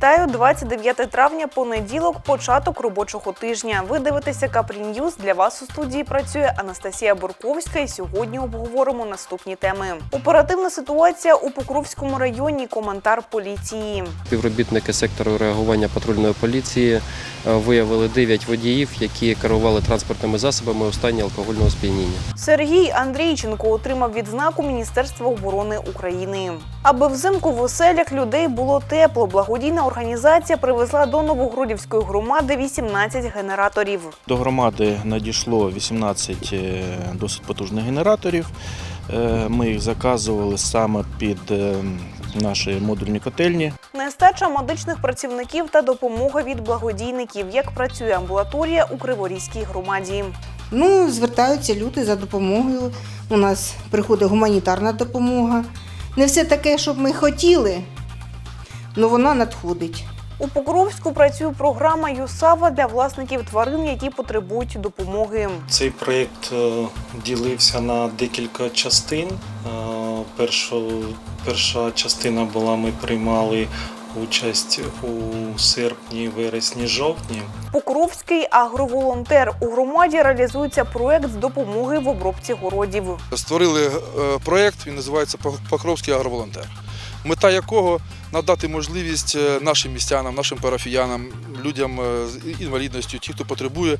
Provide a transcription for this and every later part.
Вітаю 29 травня, понеділок, початок робочого тижня. Ви дивитеся Капрі Ньюз. Для вас у студії працює Анастасія Бурковська. І сьогодні обговоримо наступні теми. Оперативна ситуація у Покровському районі. Коментар поліції. Співробітники сектору реагування патрульної поліції е, виявили 9 водіїв, які керували транспортними засобами у стані алкогольного сп'яніння. Сергій Андрійченко отримав відзнаку Міністерства оборони України. Аби взимку в оселях людей було тепло, благодійна організація привезла до Новогродівської громади 18 генераторів. До громади надійшло 18 е, досить потужних генераторів. Е, Ми їх заказували саме під е, наші модульні котельні. Нестача медичних працівників та допомога від благодійників. Як працює амбулаторія у Криворізькій громаді? Ну, звертаються люди за допомогою. У нас приходить гуманітарна допомога. Не все таке, щоб ми хотіли, але вона надходить. У Покровську працює програма ЮСАВА для власників тварин, які потребують допомоги. Цей проєкт е, ділився на декілька частин. Е, Перша частина була, ми приймали участь у серпні, вересні, жовтні. Покровський агроволонтер у громаді реалізується проект з допомоги в обробці городів. створили е, проєкт, він називається Покровський агроволонтер Мета якого надати можливість е, нашим містянам, нашим парафіянам, людям е, з інвалідністю, ті, хто потребує,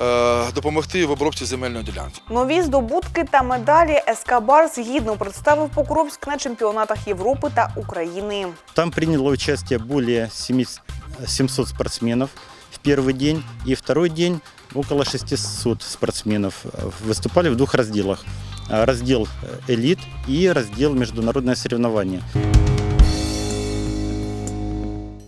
е, допомогти в обробці земельної ділянки. Нові здобутки та медалі СК Барс гідно представив Покровськ на чемпіонатах Європи та України. Там приняло участие более 70 700 спортсменов в первый день, и второй день около 600 спортсменов э, выступали в двух разделах. Раздел элит и раздел международное соревнование.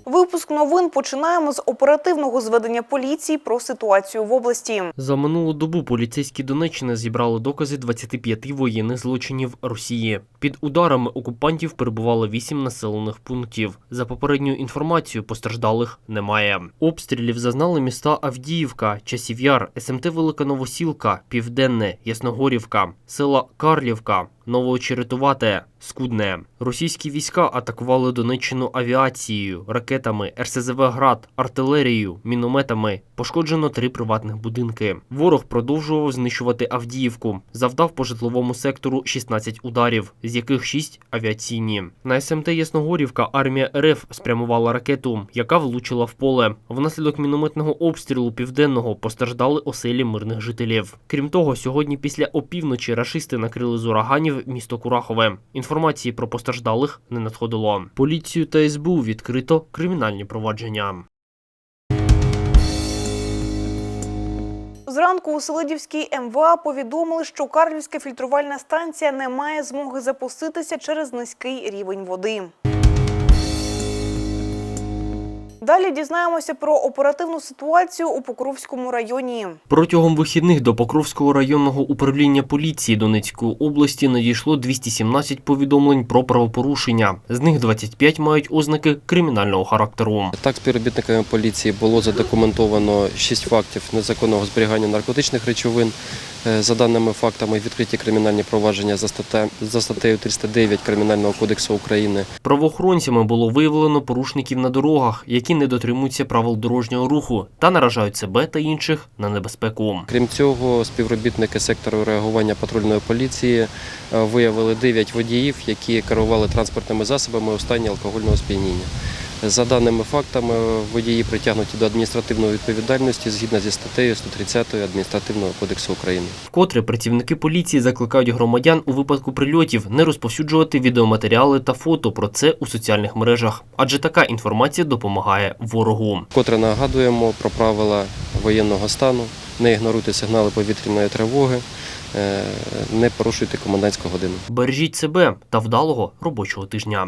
Випуск новин починаємо з оперативного зведення поліції про ситуацію в області. За минулу добу поліцейські Донеччини зібрали докази 25 воєнних злочинів Росії. Під ударами окупантів перебувало 8 населених пунктів. За попередньою інформацією, постраждалих немає. Обстрілів зазнали міста Авдіївка, Часів'яр, СМТ Велика Новосілка, Південне, Ясногорівка, села Карлівка. Новоочеретувате, Скудне. Російські війська атакували Донеччину авіацією, ракетами, РСЗВ «Град», артилерією, мінометами. Пошкоджено три приватних будинки. Ворог продовжував знищувати Авдіївку. Завдав по житловому сектору 16 ударів, з яких 6 авіаційні. На СМТ Ясногорівка армія РФ спрямувала ракету, яка влучила в поле. Внаслідок мінометного обстрілу південного постраждали оселі мирних жителів. Крім того, сьогодні після опівночі рашисти накрили з ураганів місто Курахове. Інформації про постраждалих не надходило. Поліцію та СБУ відкрито кримінальні провадження. Зранку у Селидівській МВА повідомили, що Карлівська фільтрувальна станція не має змоги запуститися через низький рівень води. Далі дізнаємося про оперативну ситуацію у Покровському районі. Протягом вихідних до Покровського районного управління поліції Донецької області надійшло 217 повідомлень про правопорушення. З них 25 мають ознаки кримінального характеру. Так, співробітниками поліції було задокументовано 6 фактів незаконного зберігання наркотичних речовин. Е, За даними фактами, відкриті кримінальні провадження за статтею, за статтею 309 Кримінального кодексу України. Правоохоронцями було виявлено порушників на дорогах, які не дотримуються правил дорожнього руху та наражають себе та інших на небезпеку. Крім цього, співробітники сектору реагування патрульної поліції е, виявили 9 водіїв, які керували транспортними засобами у стані алкогольного сп'яніння. За даними фактами, водії притягнуті до адміністративної відповідальності згідно зі статтею 130 Адміністративного кодексу України. Вкотре працівники поліції закликають громадян у випадку прильотів не розповсюджувати відеоматеріали та фото про це у соціальних мережах, адже така інформація допомагає ворогу. Вкотре нагадуємо про правила воєнного стану, не ігноруйте сигнали повітряної тривоги, е, не порушуйте комендантську годину. Бережіть себе та вдалого робочого тижня.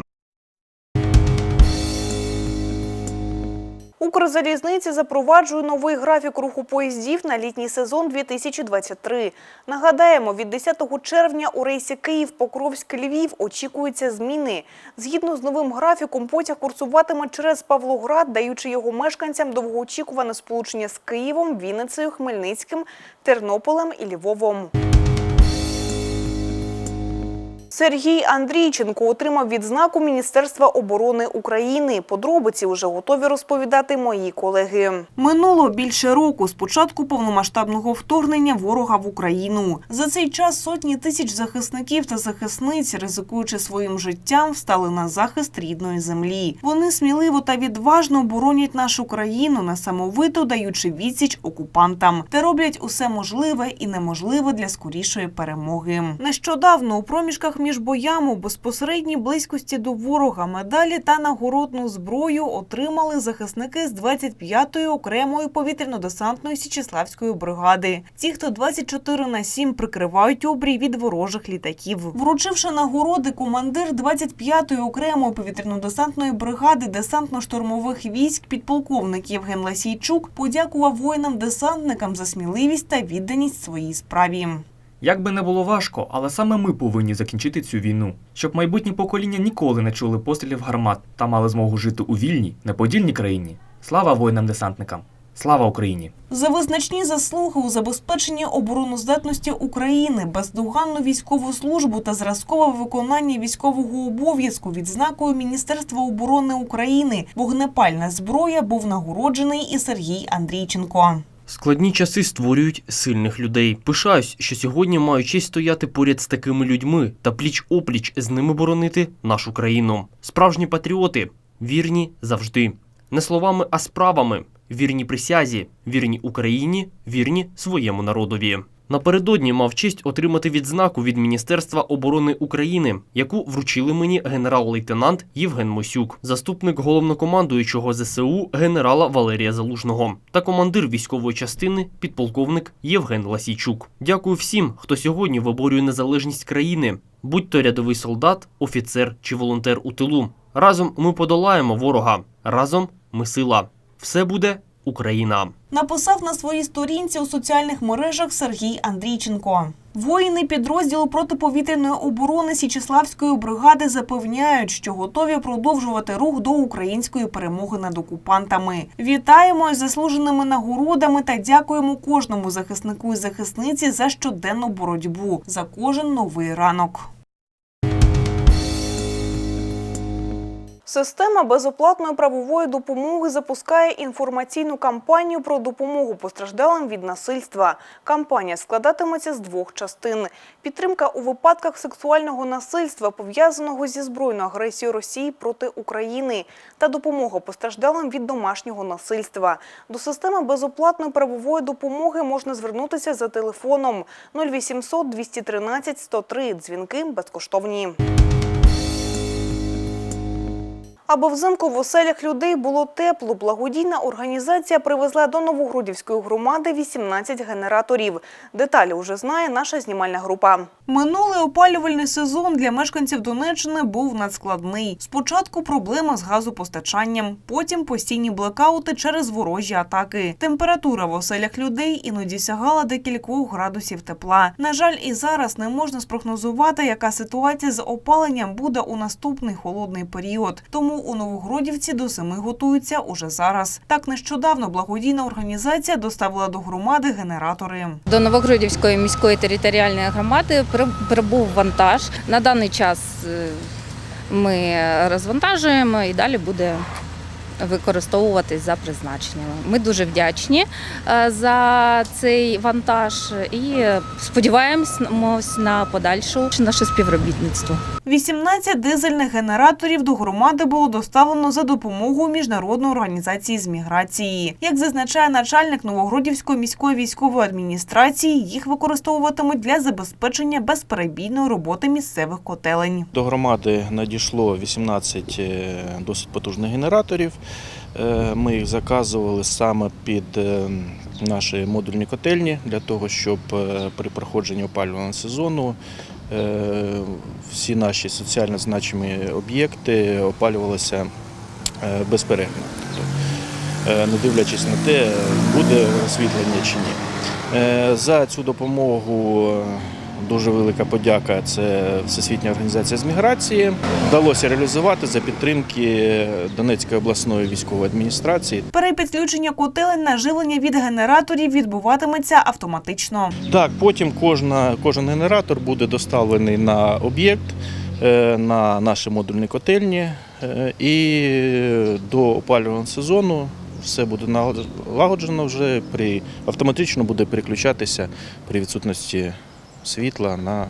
Укрзалізниці запроваджує новий графік руху поїздів на літній сезон 2023. Нагадаємо, від 10 червня у рейсі Київ-Покровськ-Львів очікуються зміни. Згідно з новим графіком, потяг курсуватиме через Павлоград, даючи його мешканцям довгоочікуване сполучення з Києвом, Вінницею, Хмельницьким, Тернополем і Львовом. Сергій Андрійченко отримав відзнаку Міністерства оборони України. Подробиці вже готові розповідати мої колеги. Минуло більше року з початку повномасштабного вторгнення ворога в Україну. За цей час сотні тисяч захисників та захисниць, ризикуючи своїм життям, встали на захист рідної землі. Вони сміливо та відважно боронять нашу країну, несамовито даючи відсіч окупантам, та роблять усе можливе і неможливе для скорішої перемоги. Нещодавно у проміжках між боями у безпосередній близькості до ворога медалі та нагородну зброю отримали захисники з 25-ї окремої повітряно-десантної Січеславської бригади. Ті, хто 24 на 7 прикривають обрій від ворожих літаків. Вручивши нагороди, командир 25-ї окремої повітряно-десантної бригади десантно-штурмових військ підполковник Євген Ласійчук подякував воїнам-десантникам за сміливість та відданість своїй справі. Як би не було важко, але саме ми повинні закінчити цю війну, щоб майбутні покоління ніколи не чули пострілів гармат та мали змогу жити у вільній, неподільній країні. Слава воїнам-десантникам! Слава Україні! За визначні заслуги у забезпеченні обороноздатності України, бездоганну військову службу та зразкове виконання військового обов'язку відзнакою Міністерства оборони України вогнепальна зброя був нагороджений і Сергій Андрійченко. Складні часи створюють сильних людей. Пишаюсь, що сьогодні маю честь стояти поряд з такими людьми та пліч опліч з ними боронити нашу країну. Справжні патріоти вірні завжди. Не словами, а справами. Вірні присязі, вірні Україні, вірні своєму народові. Напередодні мав честь отримати відзнаку від Міністерства оборони України, яку вручили мені генерал-лейтенант Євген Мосюк, заступник головнокомандуючого ЗСУ генерала Валерія Залужного та командир військової частини підполковник Євген Ласійчук. Дякую всім, хто сьогодні виборює незалежність країни, будь то рядовий солдат, офіцер чи волонтер у тилу. Разом ми подолаємо ворога. Разом ми сила. Все буде Україна. Написав на своїй сторінці у соціальних мережах Сергій Андрійченко. Воїни підрозділу протиповітряної оборони Січеславської бригади запевняють, що готові продовжувати рух до української перемоги над окупантами. Вітаємо із заслуженими нагородами та дякуємо кожному захиснику і захисниці за щоденну боротьбу за кожен новий ранок. Система безоплатної правової допомоги запускає інформаційну кампанію про допомогу постраждалим від насильства. Кампанія складатиметься з двох частин: підтримка у випадках сексуального насильства, пов'язаного зі збройною агресією Росії проти України, та допомога постраждалим від домашнього насильства. До системи безоплатної правової допомоги можна звернутися за телефоном 0800 213 103. Дзвінки безкоштовні. Аби взимку в оселях людей було тепло, благодійна організація привезла до Новогрудівської громади 18 генераторів. Деталі вже знає наша знімальна група. Минулий опалювальний сезон для мешканців Донеччини був надскладний. Спочатку проблема з газопостачанням, потім постійні блекаути через ворожі атаки. Температура в оселях людей іноді сягала декількох градусів тепла. На жаль, і зараз не можна спрогнозувати, яка ситуація з опаленням буде у наступний холодний період. Тому у Новогродівці до зими готуються уже зараз. Так нещодавно благодійна організація доставила до громади генератори. До Новогродівської міської територіальної громади при- прибув вантаж. На даний час е, ми розвантажуємо і далі буде використовуватись за призначенням. Ми дуже вдячні е, за цей вантаж і сподіваємось на подальшу наше співробітництво. 18 дизельних генераторів до громади було доставлено за допомогою міжнародної організації з міграції. Як зазначає начальник Новогродівської міської військової адміністрації, їх використовуватимуть для забезпечення безперебійної роботи місцевих котелень. До громади надійшло 18 е, досить потужних генераторів. Е, Ми їх заказували саме під е, наші модульні котельні для того, щоб е, при проходженні опалювального сезону всі наші соціально значимі об'єкти опалювалися безперервно. Не дивлячись на те, буде освітлення чи ні. За цю допомогу Дуже велика подяка. Це Всесвітня організація з міграції. Вдалося реалізувати за підтримки Донецької обласної військової адміністрації. Перепідключення котелень на живлення від генераторів відбуватиметься автоматично. Так, потім кожна, кожен генератор буде доставлений на об'єкт, е, на наші модульні котельні. е, І до опалювального сезону все буде налагоджено вже при автоматично буде переключатися при відсутності світла на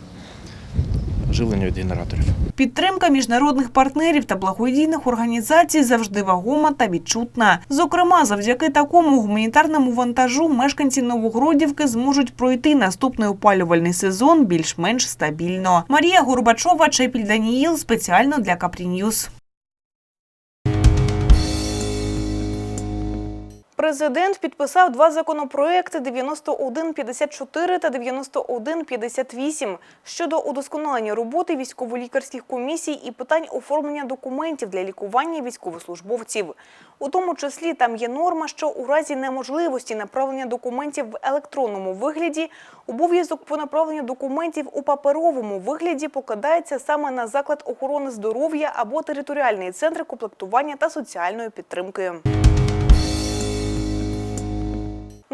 живлення від генераторів. Підтримка міжнародних партнерів та благодійних організацій завжди вагома та відчутна. Зокрема, завдяки такому гуманітарному вантажу мешканці Новогродівки зможуть пройти наступний опалювальний сезон більш-менш стабільно. Марія Горбачова, Чепіль Даніїл спеціально для Капріньюз. Президент підписав два законопроекти 9154 та 9158 щодо удосконалення роботи військово-лікарських комісій і питань оформлення документів для лікування військовослужбовців. У тому числі там є норма, що у разі неможливості направлення документів в електронному вигляді обов'язок по направленню документів у паперовому вигляді покладається саме на заклад охорони здоров'я або територіальний центр комплектування та соціальної підтримки.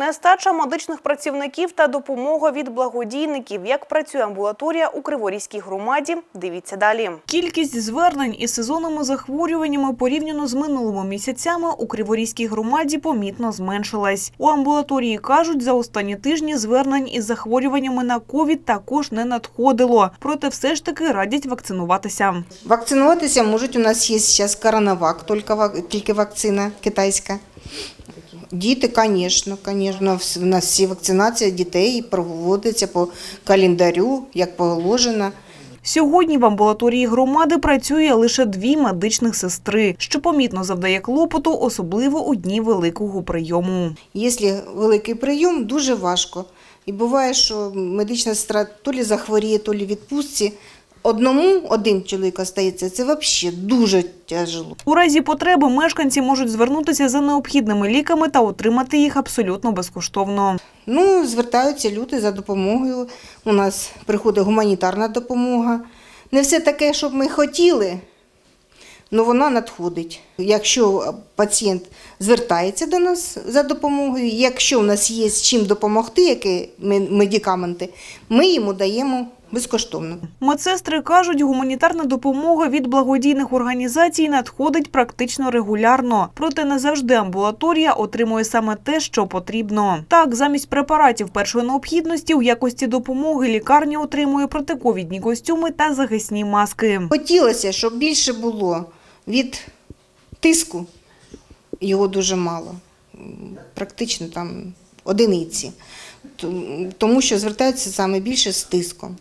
Нестача медичних працівників та допомога від благодійників. Як працює амбулаторія у Криворізькій громаді? Дивіться далі. Кількість звернень із сезонними захворюваннями порівняно з минулими місяцями у Криворізькій громаді помітно зменшилась. У амбулаторії кажуть, за останні тижні звернень із захворюваннями на ковід також не надходило. Проте все ж таки радять вакцинуватися. Вакцинуватися можуть. У нас є зараз коронавак, тільки, вак- тільки вакцина китайська. Діти, звісно, звісно, у нас всі вакцинації дітей проводиться по календарю, як положено. Сьогодні в амбулаторії громади працює лише дві медичних сестри, що помітно завдає клопоту, особливо у дні великого прийому. Якщо великий прийом, дуже важко. І буває, що медична сестра то лі захворіє, то лі відпустці. Одному один чоловік остається, це взагалі дуже тяжело. У разі потреби мешканці можуть звернутися за необхідними ліками та отримати їх абсолютно безкоштовно. Ну, звертаються люди за допомогою. У нас приходить гуманітарна допомога. Не все таке, щоб ми хотіли, але вона надходить. Якщо пацієнт звертається до нас за допомогою, якщо в нас є з чим допомогти, які ме- медикаменти, ми йому даємо безкоштовно. Медсестри кажуть, гуманітарна допомога від благодійних організацій надходить практично регулярно. Проте не завжди амбулаторія отримує саме те, що потрібно. Так, замість препаратів першої необхідності у якості допомоги лікарня отримує протиковідні костюми та захисні маски. Хотілося, щоб більше було від тиску, його дуже мало, практично там одиниці, тому що звертаються саме більше з тиском.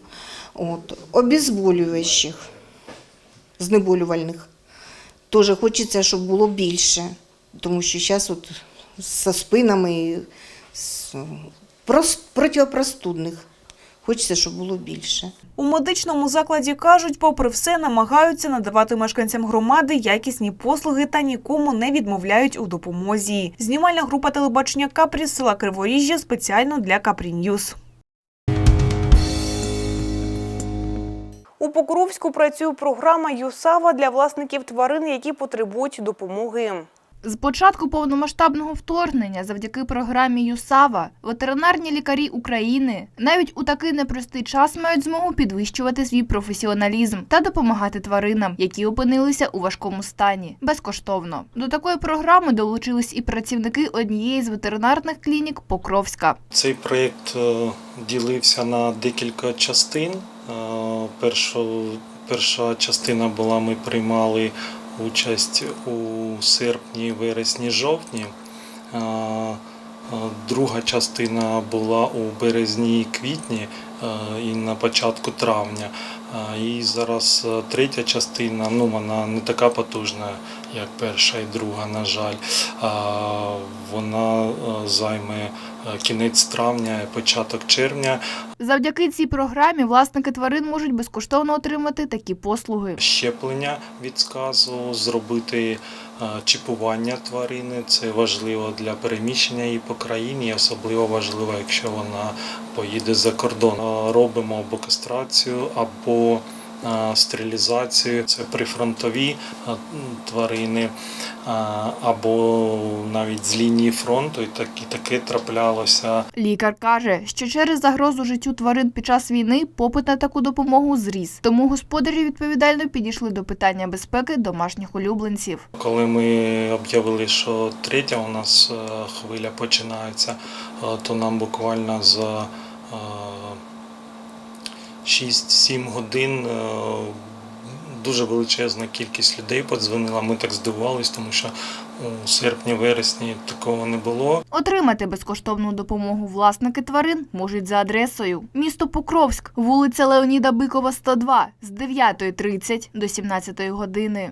От. Обезболюючих, знеболювальних, теж хочеться, щоб було більше, тому що зараз от зі спинами з прос- хочеться, щоб було більше. У медичному закладі кажуть, попри все, намагаються надавати мешканцям громади якісні послуги та нікому не відмовляють у допомозі. Знімальна група телебачення Капрі з села Криворіжжя спеціально для Капрі Ньюз. У Покровську працює програма ЮСАВА для власників тварин, які потребують допомоги. З початку повномасштабного вторгнення, завдяки програмі ЮСАВА, ветеринарні лікарі України навіть у такий непростий час мають змогу підвищувати свій професіоналізм та допомагати тваринам, які опинилися у важкому стані, безкоштовно. До такої програми долучились і працівники однієї з ветеринарних клінік Покровська. Цей проєкт е, ділився на декілька частин. Перша частина була, ми приймали участь у серпні, вересні, жовтні. Друга частина була у березні квітні і на початку травня. І зараз третя частина, ну вона не така потужна, як перша і друга, на жаль. Вона займе е, кінець травня, початок червня. Завдяки цій програмі власники тварин можуть безкоштовно отримати такі послуги. щеплення від сказу, зробити е, чіпування тварини. Це важливо для переміщення її по країні, особливо важливо, якщо вона поїде за кордон. Е, Робимо або кастрацію, або стерилізацію. Це прифронтові тварини, або навіть з лінії фронту, і так- і таке траплялося. Лікар каже, що через загрозу життю тварин під час війни попит на таку допомогу зріс. Тому господарі відповідально підійшли до питання безпеки домашніх улюбленців. Коли ми об'явили, що третя у нас е, хвиля починається, е, то нам буквально за е, 6-7 годин е, дуже величезна кількість людей подзвонила. Ми так здивувались, тому що у серпні-вересні такого не було. Отримати безкоштовну допомогу власники тварин можуть за адресою місто Покровськ, вулиця Леоніда Бикова, 102 з 9.30 до 17 години.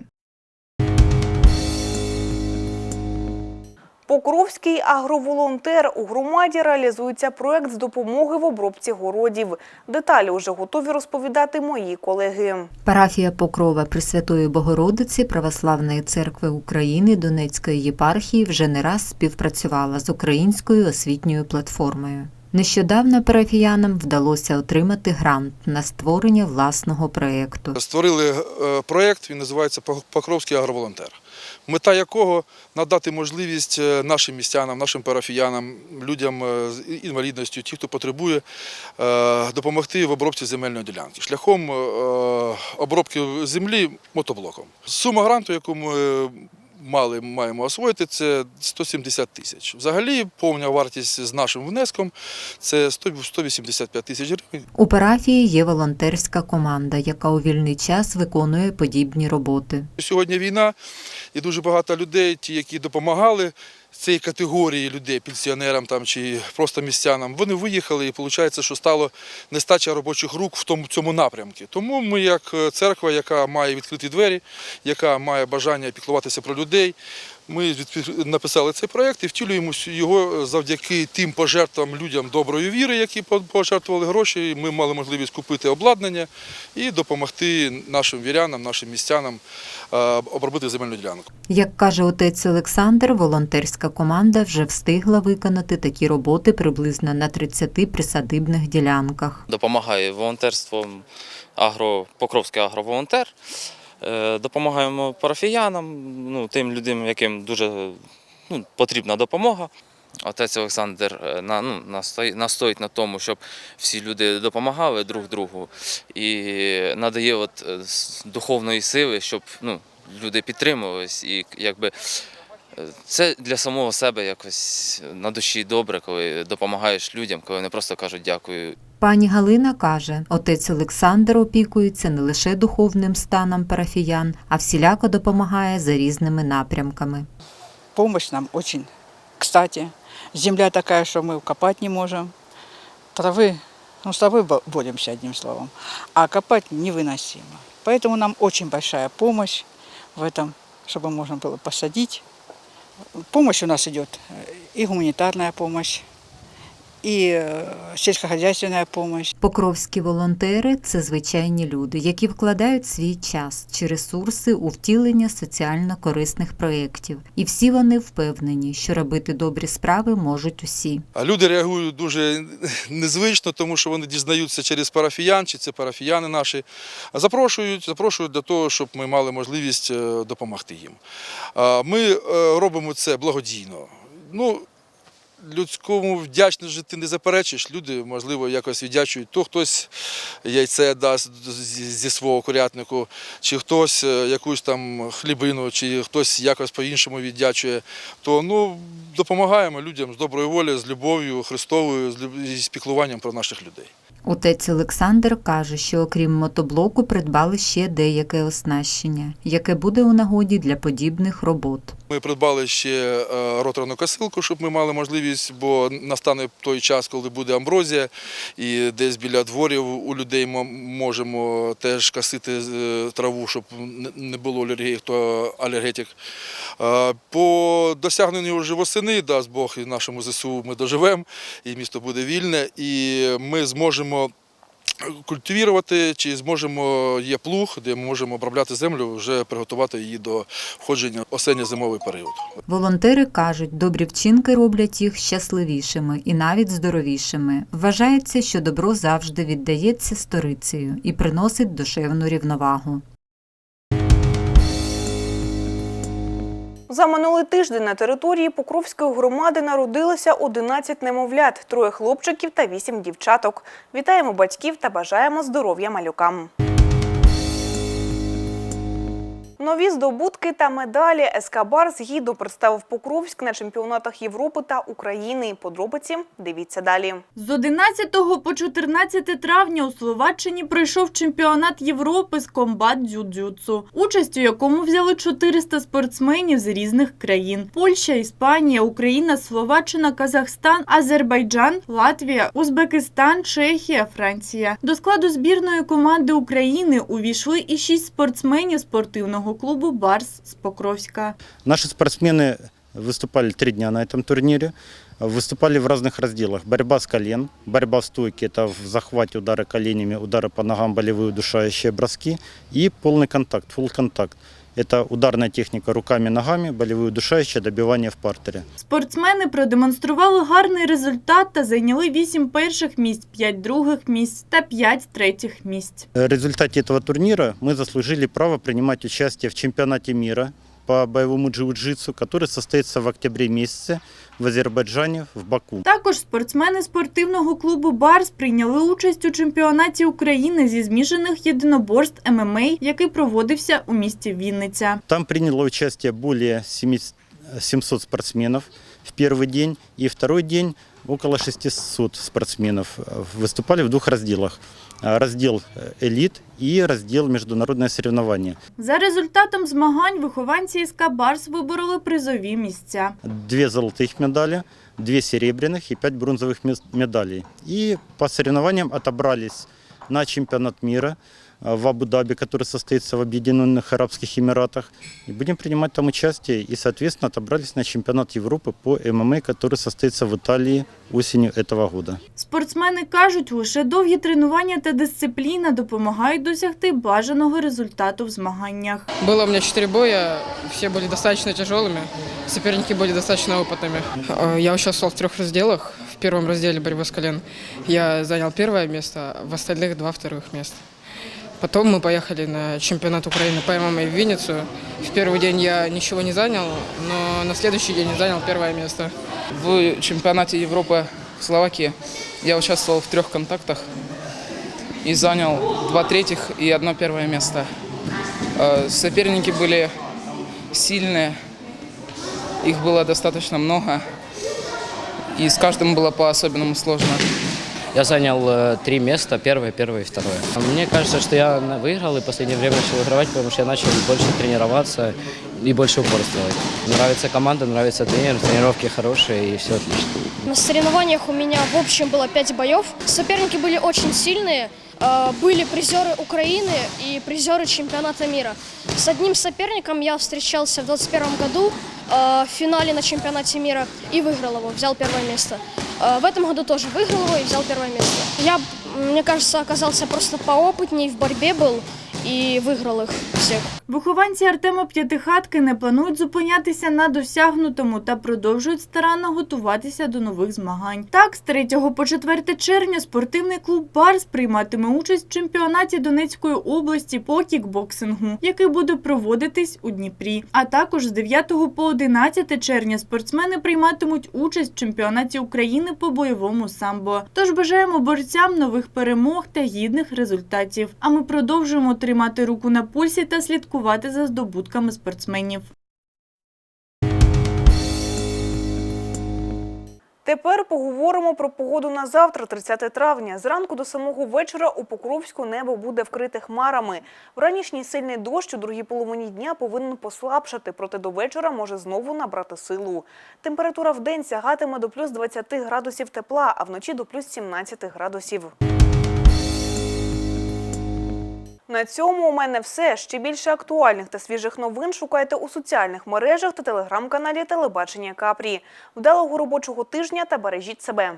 Покровський агроволонтер у громаді реалізується проект з допомоги в обробці городів. Деталі вже готові розповідати мої колеги. Парафія Покрова Пресвятої Богородиці Православної церкви України Донецької єпархії вже не раз співпрацювала з українською освітньою платформою. Нещодавно парафіянам вдалося отримати грант на створення власного проєкту. Створили е, проєкт, він називається Покровський агроволонтер. Мета якого надати можливість е, нашим містянам, нашим парафіянам, людям е, з інвалідністю, ті, хто потребує, е, допомогти в обробці земельної ділянки шляхом обробки землі мотоблоком. Сума гранту, яку ми мали, маємо освоїти, це 170 тисяч. Взагалі, повна вартість з нашим внеском це 100 185 тисяч гривень. У парафії є волонтерська команда, яка у вільний час виконує подібні роботи. Сьогодні війна, і дуже багато людей, ті, які допомагали цієї категорії людей, пенсіонерам там чи просто містянам, вони виїхали, і виходить, що стало нестача робочих рук в тому цьому напрямку. Тому ми, як е, церква, яка має відкриті двері, яка має бажання піклуватися про людей. Ми написали цей проєкт і втілюємо його завдяки тим пожертвам людям доброї віри, які пожертвували гроші. Ми мали можливість купити обладнання і допомогти нашим вірянам, нашим містянам е, обробити земельну ділянку. Як каже отець Олександр, волонтерська команда вже встигла виконати такі роботи приблизно на 30 присадибних ділянках. допомагаю волонтерством агро, Покровський агроволонтер. Е, Допомагаємо парафіянам, ну, тим людям, яким дуже ну, потрібна допомога. Отець Олександр е, на, ну, настоїть на тому, щоб всі люди допомагали друг другу і надає от, е, духовної сили, щоб ну, люди підтримувались. І якби це для самого себе якось на душі добре, коли допомагаєш людям, коли вони просто кажуть дякую Пані Галина каже, отець Олександр опікується не лише духовним станом парафіян, а всіляко допомагає за різними напрямками. Помощь нам очень кстати. Земля такая, что мы копать не можем. Травы, ну, с травой бо- боремся, одним словом. А копать невыносимо. Поэтому нам очень большая помощь в этом, чтобы можно было посадить. Помощь у нас идет э, и гуманитарная помощь, и э, сельскохозяйственная помощь. Покровські волонтери це звичайні люди, які вкладають свій час чи ресурси у втілення соціально корисних проєктів. І всі вони впевнені, що робити добрі справи можуть усі. А люди реагують дуже незвично, тому що вони дізнаються через парафіян, чи це парафіяни наші. А Запрошують, запрошують для того, щоб ми мали можливість е, допомогти їм. Ми е, робимо це благодійно. Ну, людському вдячності ти не заперечиш. Люди, можливо, якось віддячують. То хтось яйце дасть зі свого курятнику, чи хтось е, якусь там хлібину, чи хтось якось по-іншому віддячує. То ну, допомагаємо людям з доброї волі, з любов'ю Христовою, з піклуванням про наших людей. Отець Олександр каже, що окрім мотоблоку придбали ще деяке оснащення, яке буде у нагоді для подібних робот. Ми придбали ще е, роторну косилку, щоб ми мали можливість, бо настане той час, коли буде амброзія, і десь біля дворів у людей ми можемо теж косити е, траву, щоб не- було алергії, хто алергетик. По досягненню вже восени, дасть Бог, і нашому ЗСУ ми доживемо, і місто буде вільне, і ми зможемо культивувати, чи зможемо є плуг, де ми можемо обробляти землю, вже приготувати її до входження осенньо-зимовий період. Волонтери кажуть, добрі вчинки роблять їх щасливішими і навіть здоровішими. Вважається, що добро завжди віддається сторицею і приносить душевну рівновагу. За минулий тиждень на території Покровської громади народилося 11 немовлят, троє хлопчиків та вісім дівчаток. Вітаємо батьків та бажаємо здоров'я малюкам. Нові здобутки та медалі Ескабар згідно представив Покровськ на чемпіонатах Європи та України. Подробиці дивіться далі. З 11 по 14 травня у Словаччині пройшов чемпіонат Європи з комбат дзюдзюцу, участь у якому взяли 400 спортсменів з різних країн: Польща, Іспанія, Україна, Словаччина, Казахстан, Азербайджан, Латвія, Узбекистан, Чехія, Франція. До складу збірної команди України увійшли і шість спортсменів спортивного клубу Барс з Покровська. Наши спортсмены выступали три дня на этом турнире. Выступали в разных разделах. Борьба с колен, борьба в стойке, это в захвате удары коленями, удары по ногам, болевые удушающие броски и полный контакт, full контакт. Это ударная техника руками, ногами, болевые удушающие, добивание в партере. Спортсмени продемонстрували гарний результат та зайняли 8 перших місць, 5 других місць та 5 третіх місць. В результате этого турнира мы заслужили право принимать участие в чемпионате мира по боевому джиу-джитсу, который состоится в октябре месяце в Азербайджане, в Баку. Також спортсмени спортивного клубу Барс прийняли участь у чемпіонаті України зі змішаних єдиноборств ММА, який проводився у місті Вінниця. Там приняло участие более 70 700 спортсменов в первый день, и второй день около 600 спортсменов э, выступали в двух разделах. А, Раздел э, «Элит» и раздел «Международное соревнование». За результатом змагань вихованці СК Барс вибороли призові місця. Две золотых медали, две серебряных и пять бронзовых мес- медалей. И по соревнованиям отобрались на чемпионат мира э, в Абу-Даби, который состоится в Объединенных Арабских Эмиратах. И будем принимать там участие. И, соответственно, отобрались на чемпионат Европы по ММА, который состоится в Италии осенью этого года. Спортсмени кажуть, лише довгі тренування та дисципліна допомагають досягти бажаного результату в змаганнях. Было у меня четыре боя, все были достаточно тяжелыми, соперники были достаточно опытными. Э, Я участвовал в трех разделах. В первом разделе борьбы с колен я занял первое место, а в остальных два вторых места. Потом мы поехали на чемпионат Украины по ММА в Винницу. В первый день я ничего не занял, но на следующий день занял первое место. В чемпионате Европы в Словакии я участвовал в трех контактах и занял два третьих и одно первое место. Э, Соперники были сильные, их было достаточно много, и с каждым было по-особенному сложно. Я занял э, три места, первое, первое и второе. Мне кажется, что я выиграл и в последнее время начал выигрывать, потому что я начал больше тренироваться и больше упорствовать. Нравится команда, нравится тренер, тренировки хорошие и все отлично. На соревнованиях у меня в общем было 5 боев. Соперники были очень сильные. Э, Были призеры Украины и призеры чемпионата мира. С одним соперником я встречался в 2021 году э, в финале на чемпионате мира и выиграл его, взял первое место. Э, В этом году тоже выиграл его и взял первое место. Я, м, мне кажется, оказался просто поопытней в борьбе был и выиграл их всех. Вихованці Артема П'ятихатки не планують зупинятися на досягнутому та продовжують старанно готуватися до нових змагань. Так, з 3 по 4 червня спортивний клуб Барс прийматиме участь в чемпіонаті Донецької області по кікбоксингу, який буде проводитись у Дніпрі. А також з 9 по 11 червня спортсмени прийматимуть участь в чемпіонаті України по бойовому самбо. Тож бажаємо борцям нових перемог та гідних результатів. А ми продовжуємо тримати руку на пульсі та слідкувати за здобутками спортсменів. Тепер поговоримо про погоду на завтра, 30 травня. Зранку до самого вечора у Покровську небо буде вкрите хмарами. Вранішній сильний дощ у другій половині дня повинен послабшати, проте до вечора може знову набрати силу. Температура в день сягатиме до плюс 20 градусів тепла, а вночі до плюс 17 градусів. На цьому у мене все. Ще більше актуальних та свіжих новин шукайте у соціальних мережах та телеграм-каналі Телебачення Капрі. Вдалого робочого тижня та бережіть себе.